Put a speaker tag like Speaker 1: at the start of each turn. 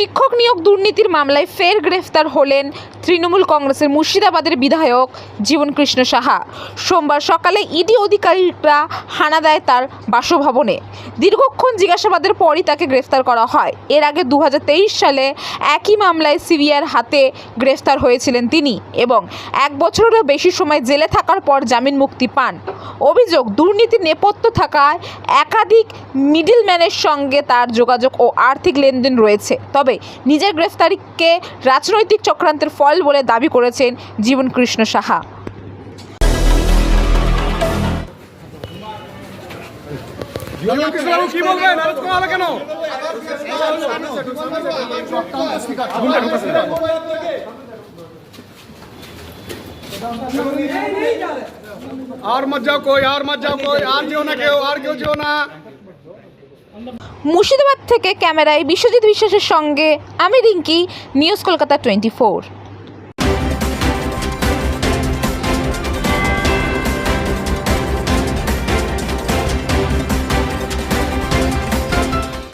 Speaker 1: শিক্ষক নিয়োগ দুর্নীতির মামলায় ফের গ্রেফতার হলেন তৃণমূল কংগ্রেসের মুর্শিদাবাদের বিধায়ক জীবনকৃষ্ণ সাহা। সোমবার সকালে ইডি অধিকারীরা হানা দেয় তার বাসভবনে। দীর্ঘক্ষণ জিজ্ঞাসাবাদের পরই তাকে গ্রেফতার করা হয়। এর আগে দু হাজার তেইশ সালে একই মামলায় সিবিআর হাতে গ্রেফতার হয়েছিলেন তিনি এবং এক বছরেরও বেশি সময় জেলে থাকার পর জামিন মুক্তি পান। অভিযোগ, দুর্নীতির নেপথ্য থাকায় একাধিক মিডলম্যানের সঙ্গে তার যোগাযোগ ও আর্থিক লেনদেন রয়েছে। তবে নিজের গ্রেফতারিকে রাজনৈতিক চক্রান্তের ফল বলে দাবি করেছেন জীবনকৃষ্ণ সাহা।
Speaker 2: জীবনকৃষ্ণবাবু কি বলবেন আলোচ করা হলো কেন আর মত যাও কই, আর মত যাও কই, আর যেও না কেউ, আর কেউ যেও না।
Speaker 1: মুর্শিদাবাদ থেকে ক্যামেরায় বিশ্বজিৎ বিশ্বাসের সঙ্গে আমি Rinki News Kolkata twenty four.